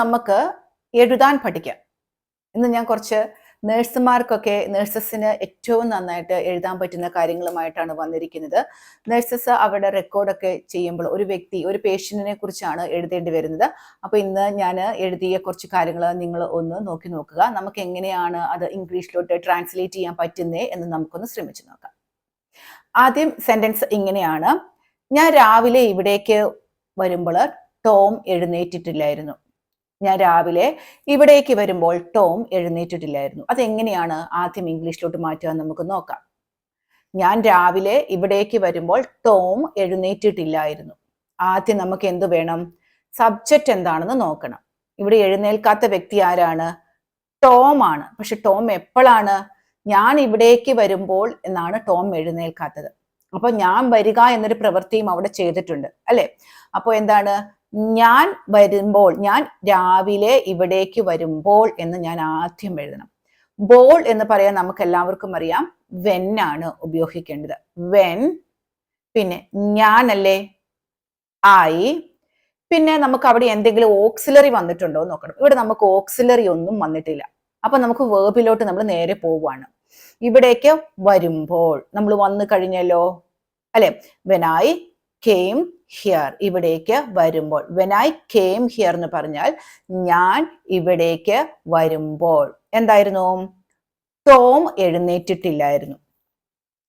നമുക്ക് എഴുതാൻ പഠിക്കാം. ഇന്ന് ഞാൻ കുറച്ച് നഴ്സുമാർക്കൊക്കെ നഴ്സസിന് ഏറ്റവും നന്നായിട്ട് എഴുതാൻ പറ്റുന്ന കാര്യങ്ങളുമായിട്ടാണ് വന്നിരിക്കുന്നത്. നഴ്സസ് അവരുടെ റെക്കോർഡൊക്കെ ചെയ്യുമ്പോൾ ഒരു വ്യക്തി ഒരു പേഷ്യന്റിനെ കുറിച്ചാണ് എഴുതേണ്ടി വരുന്നത്. അപ്പോൾ ഇന്ന് ഞാൻ എഴുതിയ കുറച്ച് കാര്യങ്ങൾ നിങ്ങൾ ഒന്ന് നോക്കി നോക്കുക. നമുക്ക് എങ്ങനെയാണ് അത് ഇംഗ്ലീഷിലോട്ട് ട്രാൻസ്ലേറ്റ് ചെയ്യാൻ പറ്റുന്നേ എന്ന് നമുക്കൊന്ന് ശ്രമിച്ചു നോക്കാം. ആദ്യം സെന്റൻസ് ഇങ്ങനെയാണ്. ഞാൻ രാവിലെ ഇവിടേക്ക് വരുമ്പോൾ ടോം എഴുന്നേറ്റിട്ടില്ലായിരുന്നു. ഞാൻ രാവിലെ ഇവിടേക്ക് വരുമ്പോൾ ടോം എഴുന്നേറ്റിട്ടില്ലായിരുന്നു. അതെങ്ങനെയാണ് ആദ്യം ഇംഗ്ലീഷിലോട്ട് മാറ്റുക നമുക്ക് നോക്കാം. ഞാൻ രാവിലെ ഇവിടേക്ക് വരുമ്പോൾ ടോം എഴുന്നേറ്റിട്ടില്ലായിരുന്നു. ആദ്യം നമുക്ക് എന്ത് വേണം? സബ്ജക്റ്റ് എന്താണെന്ന് നോക്കണം. ഇവിടെ എഴുന്നേൽക്കാത്ത വ്യക്തി ആരാണ്? ടോം ആണ്. പക്ഷെ ടോം എപ്പോഴാണ്? ഞാൻ ഇവിടേക്ക് വരുമ്പോൾ എന്നാണ് ടോം എഴുന്നേൽക്കാത്തത്. അപ്പൊ ഞാൻ വരിക എന്നൊരു പ്രവൃത്തിയും അവിടെ ചെയ്തിട്ടുണ്ട്. അല്ലെ? അപ്പോൾ എന്താണ്? ഞാൻ വരുമ്പോൾ ഞാൻ രാവിലെ ഇവിടേക്ക് വരുമ്പോൾ എന്ന് ഞാൻ ആദ്യം എഴുതണം. ബോൾ എന്ന് പറയാൻ നമുക്ക് എല്ലാവർക്കും അറിയാം. വെൻ ആണ് ഉപയോഗിക്കേണ്ടത്. വെൻ പിന്നെ ഞാനല്ലേ? ആയി പിന്നെ നമുക്ക് അവിടെ എന്തെങ്കിലും ഓക്സിലറി വന്നിട്ടുണ്ടോ എന്ന് നോക്കണം. ഇവിടെ നമുക്ക് ഓക്സിലറി ഒന്നും വന്നിട്ടില്ല. അപ്പൊ നമുക്ക് വേർബിലോട്ട് നമ്മൾ നേരെ പോവാണ് ഇവിടേക്ക് വരുമ്പോൾ നമ്മൾ വന്നു കഴിഞ്ഞല്ലോ? അല്ലെ? വെനായി കെയിം ഹിയർ ഇവിടേക്ക് വരുമ്പോൾ. വെൻ ഐ കെയിം ഹിയർ എന്ന് പറഞ്ഞാൽ ഞാൻ ഇവിടേക്ക് വരുമ്പോൾ. എന്തായിരുന്നു? ടോം എഴുന്നേറ്റിട്ടില്ലായിരുന്നു.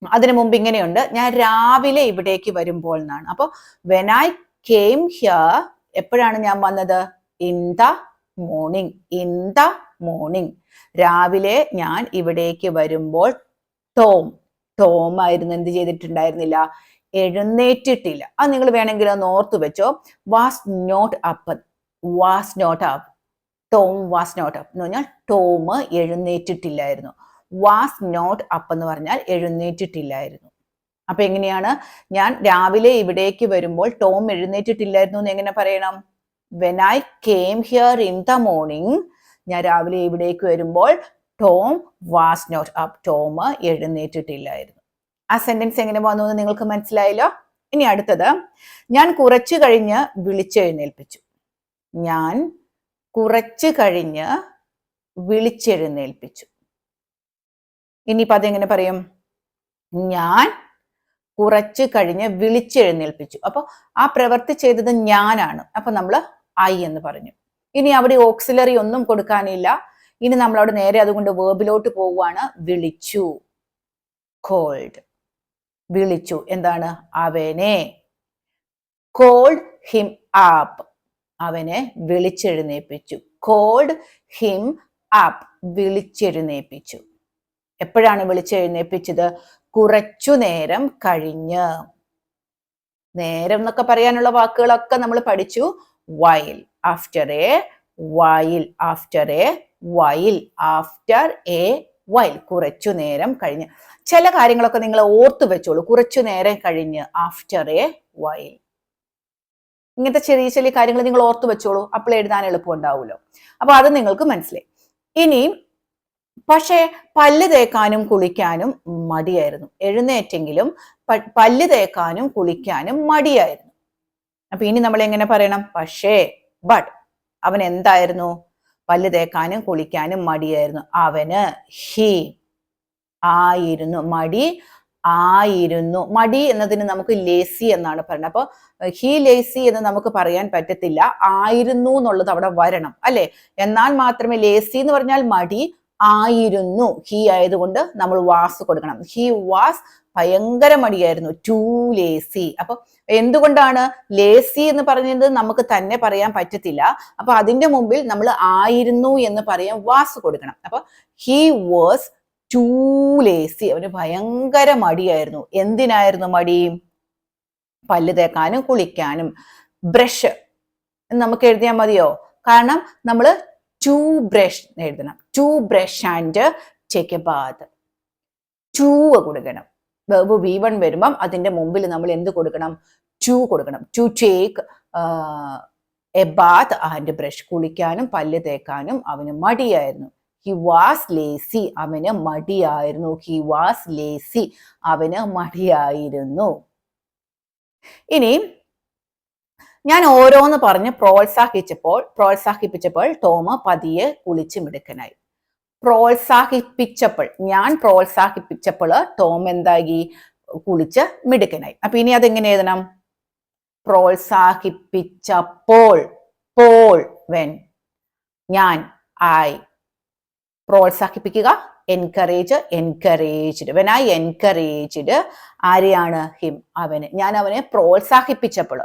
അതിനു മുമ്പ് ഇങ്ങനെയുണ്ട്. ഞാൻ രാവിലെ ഇവിടേക്ക് വരുമ്പോൾ എന്നാണ്. അപ്പോൾ വെൻ ഐ കെയിം ഹിയർ എപ്പോഴാണ് ഞാൻ വന്നത്? In the morning in the morning രാവിലെ ഞാൻ ഇവിടേക്ക് വരുമ്പോൾ ടോം ടോം ആയിരുന്നു എന്ത് ചെയ്തിട്ടുണ്ടായിരുന്നില്ല? എഴുന്നേറ്റിട്ടില്ല. അത് നിങ്ങൾ വേണമെങ്കിൽ ഒന്ന് ഓർത്തു വെച്ചോ. Was not up was not up Tom was not up എന്ന് പറഞ്ഞാൽ ടോം എഴുന്നേറ്റിട്ടില്ലായിരുന്നു. വാസ് നോട്ട് അപ്പ് എന്ന് പറഞ്ഞാൽ എഴുന്നേറ്റിട്ടില്ലായിരുന്നു. അപ്പൊ എങ്ങനെയാണ്? ഞാൻ രാവിലെ ഇവിടേക്ക് വരുമ്പോൾ ടോം എഴുന്നേറ്റിട്ടില്ലായിരുന്നു എന്ന് എങ്ങനെ പറയണം? When I came here in the morning ഞാൻ രാവിലെ ഇവിടേക്ക് വരുമ്പോൾ Tom was not up Tom എഴുന്നേറ്റിട്ടില്ലായിരുന്നു. ആ സെന്റൻസ് എങ്ങനെ വന്നു എന്ന് നിങ്ങൾക്ക് മനസ്സിലായല്ലോ? ഇനി അടുത്തത്. ഞാൻ കുറച്ചു കഴിഞ്ഞ് വിളിച്ചെഴുന്നേൽപ്പിച്ചു. ഞാൻ കുറച്ചു കഴിഞ്ഞ് വിളിച്ചെഴുന്നേൽപ്പിച്ചു. ഇനിയിപ്പോ അതെങ്ങനെ പറയും? ഞാൻ കുറച്ചു കഴിഞ്ഞ് വിളിച്ചെഴുന്നേൽപ്പിച്ചു. അപ്പൊ ആ പ്രവൃത്തി ചെയ്തത് ഞാനാണ്. അപ്പൊ നമ്മൾ ഐ എന്ന് പറഞ്ഞു. ഇനി അവിടെ ഓക്സിലറി ഒന്നും കൊടുക്കാനില്ല. ഇനി നമ്മൾ അവിടെ നേരെ അതുകൊണ്ട് വേർബിലോട്ട് പോവുകയാണ്. വിളിച്ചു. കോൾഡ് വിളിച്ചു. എന്താണ്? അവനെ. Called him up. അവനെ വിളിച്ചെഴുന്നേപ്പിച്ചു. കോൾഡ് ഹിം ആപ്പ് വിളിച്ചെഴുന്നേപ്പിച്ചു. എപ്പോഴാണ് വിളിച്ചെഴുന്നേപ്പിച്ചത്? കുറച്ചു നേരം കഴിഞ്ഞ്. നേരം എന്നൊക്കെ പറയാനുള്ള വാക്കുകളൊക്കെ നമ്മൾ പഠിച്ചു. While after a while after a while after a while കുറച്ചു നേരം കഴിഞ്ഞ്. ചില കാര്യങ്ങളൊക്കെ നിങ്ങൾ ഓർത്തു വെച്ചോളൂ. കുറച്ചു നേരം കഴിഞ്ഞ് ആഫ്റ്റർ എ വൈൽ ഇങ്ങനത്തെ ചെറിയ ചെറിയ കാര്യങ്ങൾ നിങ്ങൾ ഓർത്തു വെച്ചോളൂ. അപ്പോൾ എഴുതാൻ എളുപ്പം ഉണ്ടാവുമല്ലോ അപ്പൊ അത് നിങ്ങൾക്ക് മനസ്സിലായി. ഇനിയും പക്ഷേ പല്ല് തേക്കാനും കുളിക്കാനും മടിയായിരുന്നു. എഴുന്നേറ്റെങ്കിലും പല്ല് തേക്കാനും കുളിക്കാനും മടിയായിരുന്നു. അപ്പൊ ഇനി നമ്മൾ എങ്ങനെ പറയണം? പക്ഷേ ബട്ട് അവൻ എന്തായിരുന്നു? പല്ല് തേക്കാനും കുളിക്കാനും മടിയായിരുന്നു. അവന് ഹി ആയിരുന്നു. മടി ആയിരുന്നു. മടി എന്നതിന് നമുക്ക് ലേസി എന്നാണ് പറയുന്നത്. അപ്പോൾ ഹി ലേസി എന്ന് നമുക്ക് പറയാൻ പറ്റത്തില്ല. ആയിരുന്നു എന്നുള്ളത് അവിടെ വരണം അല്ലെ? എന്നാൽ മാത്രമേ ലേസി എന്ന് പറഞ്ഞാൽ മടി ആയിരുന്നു. ഹി ആയതുകൊണ്ട് നമ്മൾ വാസ് കൊടുക്കണം. ഹി വാസ് ഭയങ്കര മടിയായിരുന്നു. ടു ലേസി അപ്പൊ എന്തുകൊണ്ടാണ് ലേസി എന്ന് പറഞ്ഞത്? നമുക്ക് തന്നെ പറയാൻ പറ്റത്തില്ല. അപ്പൊ അതിന്റെ മുമ്പിൽ നമ്മൾ ആയിരുന്നു എന്ന് പറയാൻ വാസ് കൊടുക്കണം. അപ്പൊ ഹി വാസ് ടു ലേസി അവന് ഭയങ്കര മടിയായിരുന്നു. എന്തിനായിരുന്നു മടി? പല്ല് തേക്കാനും കുളിക്കാനും. ബ്രഷ് നമുക്ക് എഴുതിയാൽ മതിയോ? കാരണം നമ്മൾ ടു ബ്രഷ് എഴുതണം. To brush and take a bath to കൊടുക്കണം. വെർബ് വി വൺ വരുമ്പം അതിന്റെ മുമ്പിൽ നമ്മൾ എന്ത് കൊടുക്കണം? ടു കൊടുക്കണം. To take a bath and brush കുളിക്കാനും പല്ല് തേക്കാനും അവന് മടിയായിരുന്നു. ഹി വാസ് ലേസി അവന് മടിയായിരുന്നു. ഹി വാസ് ലേസി അവന് മടിയായിരുന്നു. ഇനി ഞാൻ ഓരോന്ന് പറഞ്ഞ് പ്രോത്സാഹിച്ചപ്പോൾ പ്രോത്സാഹിപ്പിച്ചപ്പോൾ ടോമ പതിയെ കുളിച്ച് മിടുക്കനായി പ്രോത്സാഹിപ്പിച്ചപ്പോൾ ഞാൻ പ്രോത്സാഹിപ്പിച്ചപ്പോൾ ടോം എന്താകി കുളിച്ച് മിടുക്കനായി. അപ്പൊ ഇനി അതെങ്ങനെ എഴുതണം? പ്രോത്സാഹിപ്പിച്ചപ്പോൾ പോൾ വെൻ ഞാൻ ഐ പ്രോത്സാഹിപ്പിക്കുക encourage encouraged. When I encouraged ആരെയാണ്? ഹിം അവന്. ഞാൻ അവനെ പ്രോത്സാഹിപ്പിച്ചപ്പോൾ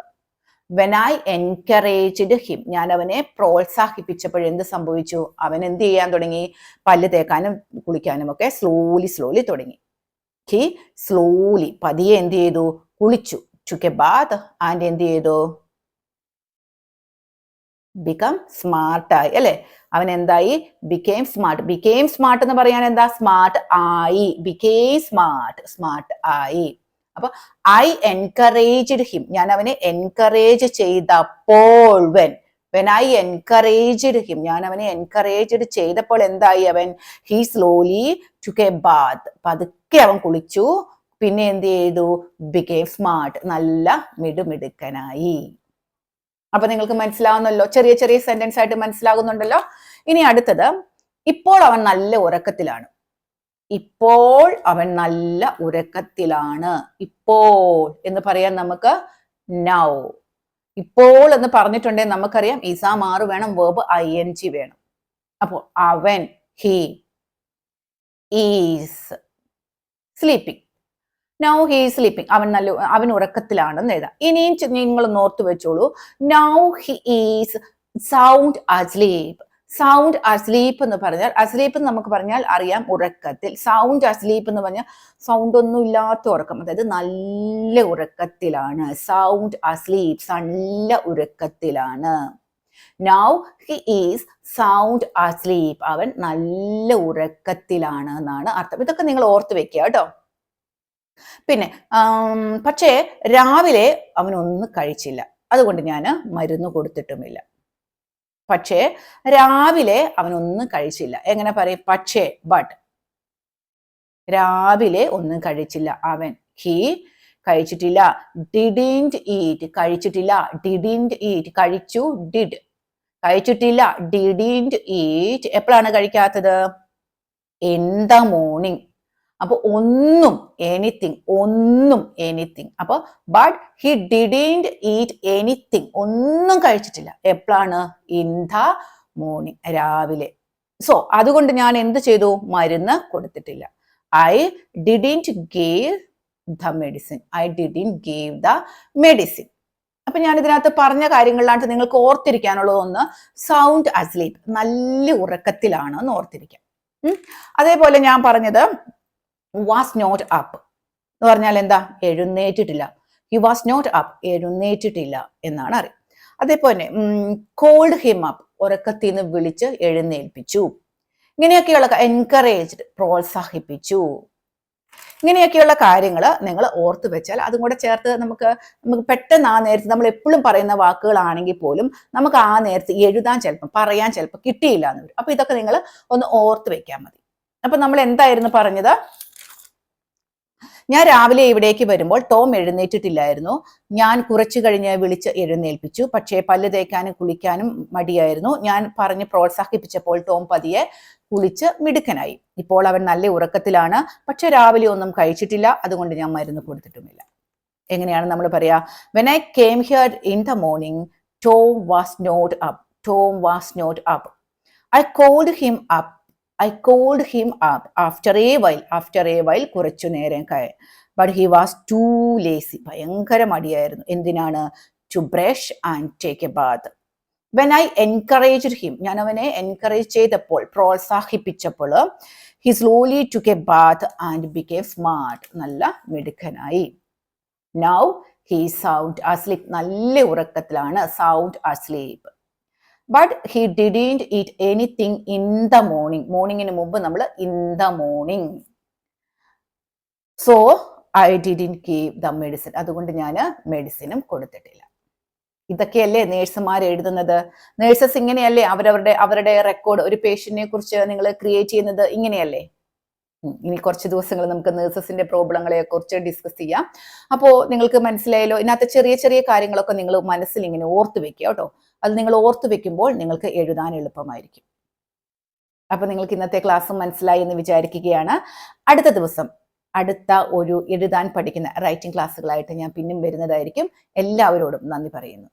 വെൻ ഐ എൻകറേജ്ഡ് ഹിം ഞാൻ അവനെ പ്രോത്സാഹിപ്പിച്ചപ്പോൾ എന്ത് സംഭവിച്ചു? അവൻ എന്ത് ചെയ്യാൻ തുടങ്ങി? പല്ല് തേക്കാനും കുളിക്കാനും ഒക്കെ സ്ലോലി സ്ലോലി തുടങ്ങി. ഹി സ്ലോലി പതിയെ എന്ത് ചെയ്തു? കുളിച്ചു. ചുക്കെ ബാത് ആൻഡ് എന്ത് ചെയ്തു? ബിക്കം സ്മാർട്ടായി അല്ലെ? അവൻ എന്തായി? ബിക്കെയിം സ്മാർട്ട് ബിക്കെയിം സ്മാർട്ട് എന്ന് പറയാൻ എന്താ? സ്മാർട്ട് ആയി. ബിക്കെയിം സ്മാർട്ട് സ്മാർട്ട് ആയി. അപ്പൊ ഐ എൻകറേജ്ഡ് ഹിം ഞാൻ അവനെ എൻകറേജ് ചെയ്തപ്പോൾ when when I encouraged him ഞാൻ അവനെ എൻകറേജ്ഡ് ചെയ്തപ്പോൾ എന്തായി അവൻ? He slowly took bath പതുക്കെ അവൻ കുളിച്ചു. പിന്നെ എന്ത് ചെയ്തു? ബിക്കെയിം സ്മാർട്ട് നല്ല മിടുമിടുക്കനായി. അപ്പൊ നിങ്ങൾക്ക് മനസ്സിലാവുന്നല്ലോ? ചെറിയ ചെറിയ സെന്റൻസ് ആയിട്ട് മനസ്സിലാകുന്നുണ്ടല്ലോ? ഇനി അടുത്തത് ഇപ്പോൾ അവൻ നല്ല ഉറക്കത്തിലാണ്. ഇപ്പോൾ അവൻ നല്ല ഉറക്കത്തിലാണ് ഇപ്പോൾ എന്ന് പറയാൻ നമുക്ക് നൗ ഇപ്പോൾ എന്ന് പറഞ്ഞിട്ടുണ്ടെങ്കിൽ നമുക്കറിയാം. ഇസാ മാറ് വേണം വേർബ് ഐ എൻ ജി വേണം. അപ്പോൾ അവൻ he is sleeping now he sleeping അവൻ നല്ല അവൻ ഉറക്കത്തിലാണെന്ന് എഴുതാം. ഇനിയും നിങ്ങൾ നോർത്ത് വെച്ചോളൂ. Now he is sound asleep sound asleep എന്ന് പറഞ്ഞാൽ അസ്ലീപ്പ് എന്ന് നമുക്ക് പറഞ്ഞാൽ അറിയാം ഉറക്കത്തിൽ. സൗണ്ട് അസ്ലീപ്പ് എന്ന് പറഞ്ഞാൽ സൗണ്ട് ഒന്നും ഇല്ലാത്ത ഉറക്കം. അതായത് നല്ല ഉറക്കത്തിലാണ്. സൗണ്ട് അസ്ലീപ്പ് നല്ല ഉറക്കത്തിലാണ്. Now he is sound asleep അവൻ നല്ല ഉറക്കത്തിലാണ് എന്നാണ് അർത്ഥം. ഇതൊക്കെ നിങ്ങൾ ഓർത്ത് വെക്കുക കേട്ടോ. പിന്നെ പക്ഷേ രാവിലെ അവനൊന്നും കഴിച്ചില്ല. അതുകൊണ്ട് ഞാൻ മരുന്ന് കൊടുത്തിട്ടുമില്ല. പക്ഷേ രാവിലെ അവനൊന്നും കഴിച്ചില്ല. എങ്ങനെ പറയും? പക്ഷേ ബട്ട് രാവിലെ ഒന്നും കഴിച്ചില്ല അവൻ. ഹി കഴിച്ചിട്ടില്ല. ഡിഡിന്റ് ഈറ്റ് കഴിച്ചിട്ടില്ല. ഡിഡിന്റ് ഈറ്റ് കഴിച്ചു. ഡിഡ് കഴിച്ചിട്ടില്ല. ഡിഡിന്റ് ഈറ്റ് എപ്പോഴാണ് കഴിക്കാത്തത്? ഇൻ ദ മോർണിംഗ് അപ്പൊ ഒന്നും എനിത്തിങ് ഒന്നും എനിത്തിങ് അപ്പോൾ but he didn't eat anything ഒന്നും കഴിച്ചിട്ടില്ല. എപ്പോഴാണ്? ഇൻ ദ മോർണിംഗ് രാവിലെ. സോ അതുകൊണ്ട് ഞാൻ എന്ത് ചെയ്തു? മരുന്ന് കൊടുത്തിട്ടില്ല. I didn't gave the medicine I didn't gave the medicine അപ്പൊ ഞാൻ ഇതിനകത്ത് പറഞ്ഞ കാര്യങ്ങളിലാണ് നിങ്ങൾക്ക് ഓർത്തിരിക്കാനുള്ളത്. ഒന്ന് സൗണ്ട് അസ്ലീപ് നല്ല ഉറക്കത്തിലാണ് എന്ന് ഓർത്തിരിക്കാം അതേപോലെ ഞാൻ പറഞ്ഞത് വാസ് നോട്ട് അപ്പ് എന്ന് പറഞ്ഞാൽ എന്താ? എഴുന്നേറ്റിട്ടില്ല. ഹി വാസ് നോട്ട് അപ്പ് എഴുന്നേറ്റിട്ടില്ല എന്നാണ് അറിയാം അതേപോലെ കോൾഡ് ഹിം അപ്പ് ഉറക്കത്തിൽ നിന്ന് വിളിച്ച് എഴുന്നേൽപ്പിച്ചു. ഇങ്ങനെയൊക്കെയുള്ള എൻകറേജ്ഡ് പ്രോത്സാഹിപ്പിച്ചു. ഇങ്ങനെയൊക്കെയുള്ള കാര്യങ്ങൾ നിങ്ങൾ ഓർത്ത് വെച്ചാൽ അതും കൂടെ ചേർത്ത് നമുക്ക് നമുക്ക് പെട്ടെന്ന് ആ നേരത്ത് നമ്മൾ എപ്പോഴും പറയുന്ന വാക്കുകളാണെങ്കിൽ പോലും നമുക്ക് ആ നേരത്ത് എഴുതാൻ ചിലപ്പം പറയാൻ ചിലപ്പോൾ കിട്ടിയില്ല എന്ന് വരും. അപ്പൊ ഇതൊക്കെ നിങ്ങൾ ഒന്ന് ഓർത്ത് വെക്കാൻ മതി. അപ്പൊ നമ്മൾ എന്തായിരുന്നു പറഞ്ഞത്? ഞാൻ രാവിലെ ഇവിടേക്ക് വരുമ്പോൾ ടോം എഴുന്നേറ്റിട്ടില്ലായിരുന്നു. ഞാൻ കുറച്ചു കഴിഞ്ഞ് വിളിച്ച് എഴുന്നേൽപ്പിച്ചു. പക്ഷേ പല്ല് തേക്കാനും കുളിക്കാനും മടിയായിരുന്നു. ഞാൻ പറഞ്ഞ് പ്രോത്സാഹിപ്പിച്ചപ്പോൾ ടോം പതിയെ കുളിച്ച് മിടുക്കനായി. ഇപ്പോൾ അവൻ നല്ല ഉറക്കത്തിലാണ്. പക്ഷെ രാവിലെ ഒന്നും കഴിച്ചിട്ടില്ല. അതുകൊണ്ട് ഞാൻ മരുന്ന് കൊടുത്തിട്ടുമില്ല. എങ്ങനെയാണ് നമ്മൾ പറയാ? When I came here in the morning Tom was not up Tom was not up I called him up I called him up after a while after a while കുറച്ചു നേരം കയ but he was too lazy ഭയങ്കര മടിയായിരുന്നു. എന്തിനാണ്? To brush and take a bath when I encourage him ഞാൻ അവനെ encourage ചെയ്തപ്പോൾ പ്രോത്സാഹിപ്പിച്ചപ്പോൾ he slowly took bath and became smart നല്ല മിടുക്കനായി. നൗ ഹി സൗണ്ട് അസ്ലീപ് നല്ല ഉറക്കത്തിലാണ് sound asleep but he didn't eat anything in the morning മോർണിംഗിന് മുമ്പ് നമ്മൾ in the morning so I didn't keep the medicine അതുകൊണ്ട് ഞാൻ മെഡിസിനും കൊടുത്തിട്ടില്ല. ഇതൊക്കെയല്ലേ നേഴ്സുമാർ എഴുതുന്നത്? നേഴ്സസ് ഇങ്ങനെയല്ലേ അവരവരുടെ അവരുടെ റെക്കോർഡ് ഒരു പേഷ്യന്റിനെ കുറിച്ച് നിങ്ങൾ ക്രിയേറ്റ് ചെയ്യുന്നത്? ഇങ്ങനെയല്ലേ. ഇനി കുറച്ച് ദിവസങ്ങൾ നമുക്ക് നേഴ്സസിന്റെ പ്രോബ്ലങ്ങളെ കുറിച്ച് ഡിസ്കസ് ചെയ്യാം. അപ്പോൾ നിങ്ങൾക്ക് മനസ്സിലായല്ലോ ഇതിനകത്ത് ചെറിയ ചെറിയ കാര്യങ്ങളൊക്കെ നിങ്ങൾ മനസ്സിൽ ഇങ്ങനെ ഓർത്ത് വെക്കുക കേട്ടോ. അത് നിങ്ങൾ ഓർത്തു വെക്കുമ്പോൾ നിങ്ങൾക്ക് എഴുതാൻ എളുപ്പമായിരിക്കും. അപ്പോൾ നിങ്ങൾക്ക് ഇന്നത്തെ ക്ലാസ് മനസ്സിലായി എന്ന് വിചാരിക്കുകയാണ്. അടുത്ത ദിവസം അടുത്ത ഒരു എഴുതാൻ പഠിക്കുന്ന റൈറ്റിംഗ് ക്ലാസ്സുകളായിട്ട് ഞാൻ പിന്നും വരുന്നതായിരിക്കും. എല്ലാവരോടും നന്ദി പറയുന്നു.